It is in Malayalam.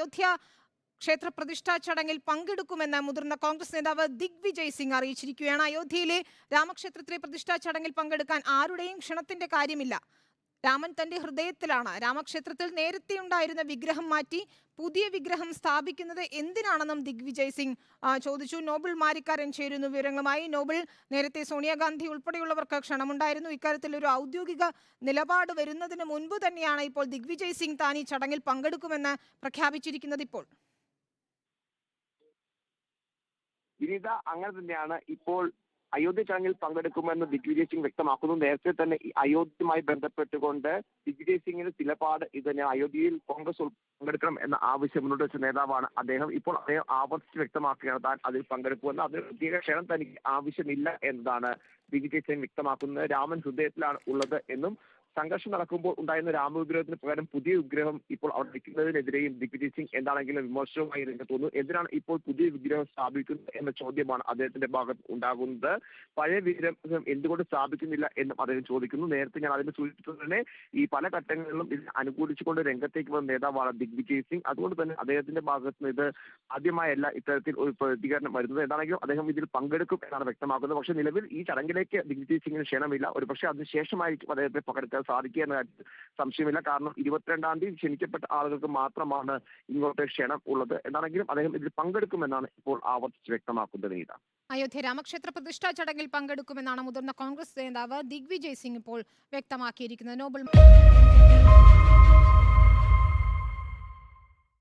അയോധ്യ ക്ഷേത്ര പ്രതിഷ്ഠാ ചടങ്ങിൽ പങ്കെടുക്കുമെന്ന് മുതിർന്ന കോൺഗ്രസ് നേതാവ് ദിഗ്വിജയ് സിംഗ് അറിയിച്ചിരിക്കുകയാണ്. അയോധ്യയിലെ രാമക്ഷേത്രത്തിലെ പ്രതിഷ്ഠാ ചടങ്ങിൽ പങ്കെടുക്കാൻ ആരുടെയും ക്ഷണത്തിന്റെ കാര്യമില്ല. രാമൻ തന്റെ ഹൃദയത്തിലാണ്. രാമക്ഷേത്രത്തിൽ നേരത്തെ ഉണ്ടായിരുന്ന വിഗ്രഹം മാറ്റി പുതിയ വിഗ്രഹം സ്ഥാപിക്കുന്നത് എന്തിനാണെന്നും ദിഗ്വിജയ് സിംഗ് ചോദിച്ചു. നോബിൾ മാരിക്കാരൻ ചേരുന്നു വിവരങ്ങളുമായി. നോബിൾ നേരത്തെ സോണിയാഗാന്ധി ഉൾപ്പെടെയുള്ളവർക്ക് ക്ഷണമുണ്ടായിരുന്നു. ഇക്കാര്യത്തിൽ ഒരു ഔദ്യോഗിക നിലപാട് വരുന്നതിന് മുൻപ് തന്നെയാണ് ഇപ്പോൾ ദിഗ്വിജയ് സിംഗ് താൻ ഈ ചടങ്ങിൽ പങ്കെടുക്കുമെന്ന് പ്രഖ്യാപിച്ചിരിക്കുന്നത് ഇപ്പോൾ. വിനീത അങ്ങനെ തന്നെയാണ് ഇപ്പോൾ അയോധ്യ ചടങ്ങിൽ പങ്കെടുക്കുമെന്ന് ദിഗ്വിജയ് സിംഗ് വ്യക്തമാക്കുന്നു. നേരത്തെ തന്നെ അയോധ്യയുമായി ബന്ധപ്പെട്ടുകൊണ്ട് ദിഗ്വിജയ് സിംഗിന് നിലപാട് ഇത് തന്നെ അയോധ്യയിൽ കോൺഗ്രസ് പങ്കെടുക്കണം എന്ന ആവശ്യം മുന്നോട്ട് വെച്ച നേതാവാണ് അദ്ദേഹം. ഇപ്പോൾ അദ്ദേഹം ആവർത്തിച്ച് വ്യക്തമാക്കുകയാണ് താൻ അതിൽ പങ്കെടുക്കുമെന്ന്. അതിന് പ്രത്യേക ക്ഷണം തനിക്ക് ആവശ്യമില്ല എന്നതാണ് ദിഗ്വിജയ് സിംഗ് വ്യക്തമാക്കുന്നത്. രാമൻ ഹൃദയത്തിലാണ് ഉള്ളത് എന്നും സംഘർഷം നടക്കുമ്പോൾ ഉണ്ടായിരുന്ന രാമവിഗ്രഹത്തിന് പകരം പുതിയ വിഗ്രഹം ഇപ്പോൾ അവിടെ ദിഗ്വിജയ് സിംഗ് എന്താണെങ്കിലും വിമർശനവുമായി രംഗത്ത് വന്നു. എന്തിനാണ് ഇപ്പോൾ പുതിയ വിഗ്രഹം സ്ഥാപിക്കുന്നത് എന്ന ചോദ്യമാണ് അദ്ദേഹത്തിന്റെ ഭാഗത്ത് ഉണ്ടാകുന്നത്. പഴയ വിഗ്രഹം എന്തുകൊണ്ട് സ്ഥാപിക്കുന്നില്ല എന്നും അദ്ദേഹം ചോദിക്കുന്നു. നേരത്തെ ഞാൻ അതിന് സൂചിപ്പിച്ചത് തന്നെ ഈ പല ഘട്ടങ്ങളിലും ഇത് അനുകൂലിച്ചുകൊണ്ട് രംഗത്തേക്ക് വന്ന നേതാവാണ് ദിഗ്വിജയ് സിംഗ്. അതുകൊണ്ട് തന്നെ അദ്ദേഹത്തിന്റെ ഭാഗത്ത് നിന്ന് ഇത് ആദ്യമായല്ല ഇത്തരത്തിൽ ഒരു പ്രതികരണം വരുന്നത്. എന്താണെങ്കിലും അദ്ദേഹം ഇതിൽ പങ്കെടുക്കും എന്നാണ് വ്യക്തമാക്കുന്നത്. പക്ഷേ നിലവിൽ ഈ ചടങ്ങിലേക്ക് ദിഗ്വിജയ് സിംഗിന് ക്ഷണമില്ല. ഒരു പക്ഷേ അതിനുശേഷമായിരിക്കും അദ്ദേഹത്തെ പങ്കെടുക്കാൻ സാധിക്കുക എന്ന കാര്യത്തിൽ സംശയമില്ല. കാരണം ഇരുപത്തിരണ്ടാം തീയതി ക്ഷണിക്കപ്പെട്ട ആളുകൾക്ക് മാത്രമാണ് ഇങ്ങോട്ട് ക്ഷണം ഉള്ളത് എന്നാണെങ്കിലും അദ്ദേഹം ഇതിൽ പങ്കെടുക്കുമെന്നാണ് ഇപ്പോൾ ആവർത്തിച്ച് വ്യക്തമാക്കുന്നത് നീത അയോധ്യ രാമക്ഷേത്ര പ്രതിഷ്ഠാ ചടങ്ങിൽ പങ്കെടുക്കുമെന്നാണ് മുതിർന്ന കോൺഗ്രസ് നേതാവ് ദിഗ്വിജയ് സിംഗ് ഇപ്പോൾ വ്യക്തമാക്കിയിരിക്കുന്നത്. നോബൽ